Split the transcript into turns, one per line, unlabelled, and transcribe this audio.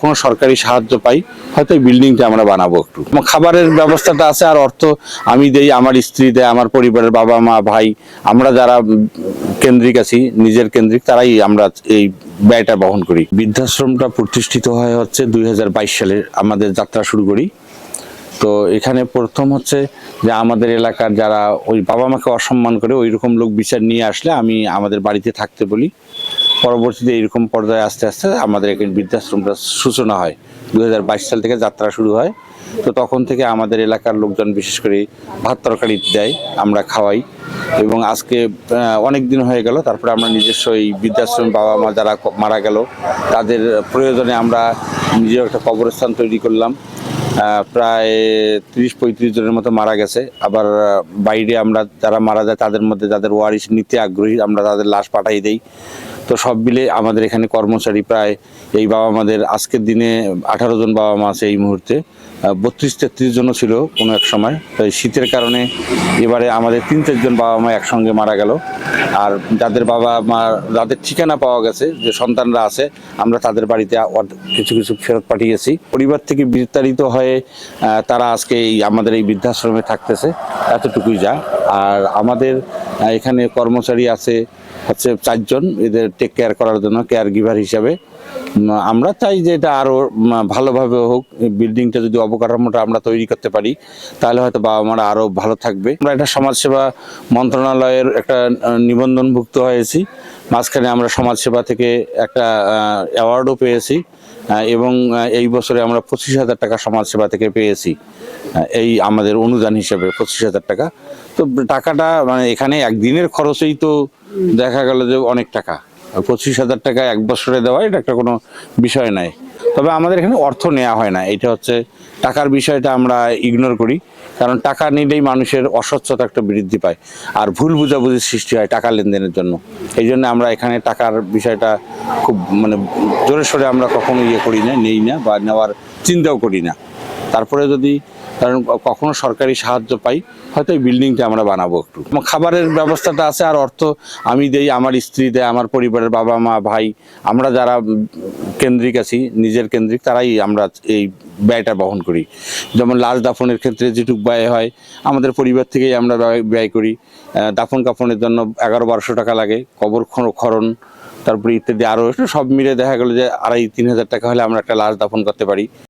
কোনো সরকারি সাহায্য পাই, হয়তো বিল্ডিংটা আমরা বানাবো একটু। খাবারের ব্যবস্থাটা আছে আর অর্থ আমি দেই, আমার স্ত্রী দেয়, আমার পরিবারের বাবা, মা, ভাই, আমরা যারা কেন্দ্রিক আছি, নিজের কেন্দ্রিক, তারাই আমরা এই ব্যয়টা বহন করি। বৃদ্ধাশ্রমটা প্রতিষ্ঠিত হয় হচ্ছে দুই হাজার বাইশ সালে আমাদের যাত্রা শুরু করি। তো এখানে প্রথম হচ্ছে যে আমাদের এলাকার যারা ওই বাবা মাকে অসম্মান করে ওই রকম লোক বিচার নিয়ে আসলে আমি আমাদের বাড়িতে থাকতে বলি। পরবর্তীতে এইরকম পর্যায়ে আস্তে আস্তে আমাদের এখানে বৃদ্ধাশ্রমটা সূচনা হয়। দু হাজার বাইশ সাল থেকে যাত্রা শুরু হয়। তো তখন থেকে আমাদের এলাকার লোকজন বিশেষ করে ভাত তরকারি দেয়, আমরা খাওয়াই এবং আজকে অনেক দিন হয়ে গেল, তারপরে আমরা নিজস্ব এই বৃদ্ধাশ্রম বাবা মা যারা মারা গেল, তাদের প্রয়োজনে আমরা নিজের একটা কবরস্থান তৈরি করলাম। প্রায় তিরিশ পঁয়ত্রিশ জনের মতো মারা গেছে। আবার বাইরে আমরা যারা মারা যায়, তাদের মধ্যে যাদের ওয়ারিশ, নিতে আগ্রহী, আমরা তাদের লাশ পাঠাই দেই। তো সব মিলে আমাদের এখানে কর্মচারী প্রায় এই বাবা মাদের আজকের দিনে আঠারো জন বাবা মা আছে এই মুহূর্তে। বত্রিশ তেত্রিশ জনও ছিল কোনো এক সময়। তো শীতের কারণে এবারে আমাদের তিন চারজন বাবা মা একসঙ্গে মারা গেল। আর যাদের বাবা মা, যাদের ঠিকানা পাওয়া গেছে, যে সন্তানরা আছে, আমরা তাদের বাড়িতে কিছু কিছু ফেরত পাঠিয়েছি। পরিবার থেকে বিস্তারিত হয়ে তারা আজকে এই আমাদের এই বৃদ্ধাশ্রমে থাকতেছে। এতটুকুই যা। আর আমাদের এখানে কর্মচারী আছে, হচ্ছে চারজন। এদের টেক কেয়ার করার জন্য কেয়ার গিভার হিসাবে আমরা চাই যে এটা আরও ভালোভাবে হোক বিল্ডিংটা যদি অবকাঠামোটা আমরা তৈরি করতে পারি, তাহলে হয়তো বাবা মারা আরও ভালো থাকবে। আমরা একটা সমাজসেবা মন্ত্রণালয়ের একটা নিবন্ধনভুক্ত হয়েছি। মাঝখানে আমরা সমাজসেবা থেকে একটা অ্যাওয়ার্ডও পেয়েছি এবং এই বছরে আমরা পঁচিশ হাজার টাকা সমাজসেবা থেকে পেয়েছি এই আমাদের অনুদান হিসেবে পঁচিশ হাজার টাকা। তো টাকাটা মানে এখানে একদিনের খরচেই তো দেখা গেল যে অনেক টাকা। পঁচিশ হাজার টাকা এক বছরে দেওয়া, এটা একটা কোনো বিষয় নাই। তবে আমাদের এখানে অর্থ নেওয়া হয় না। এটা হচ্ছে টাকার বিষয়টা আমরা ইগনোর করি। কারণ টাকা নিলেই মানুষের অস্বচ্ছতা একটা বৃদ্ধি পায় আর ভুল বুঝাবুঝির সৃষ্টি হয় টাকা লেনদেনের জন্য। এই জন্য আমরা এখানে টাকার বিষয়টা খুব মানে জোরে সোরে আমরা কখনো ইয়ে করি না, নেই না বা নেওয়ার চিন্তাও করি না। তারপরে যদি কারণ কখনো সরকারি সাহায্য পাই, হয়তো এই বিল্ডিংটা আমরা বানাবো একটু। খাবারের ব্যবস্থাটা আছে, আর অর্থ আমি দেই, আমার স্ত্রী দেয়, আমার পরিবারের বাবা মা, ভাই, আমরা যারা কেন্দ্রিক আছি, নিজের কেন্দ্রিক, তারাই আমরা এই ব্যয়টা বহন করি। যেমন লাশ দাফনের ক্ষেত্রে যেটুকু ব্যয় হয়, আমাদের পরিবার থেকেই আমরা ব্যয়- করি। দাফন কাফনের জন্য এগারো বারোশো টাকা লাগে, কবর খরণ তারপরে ইত্যাদি আরও সব মিলে দেখা গেলো যে আড়াই, তিন হাজার টাকা হলে আমরা একটা লাশ দাফন করতে পারি।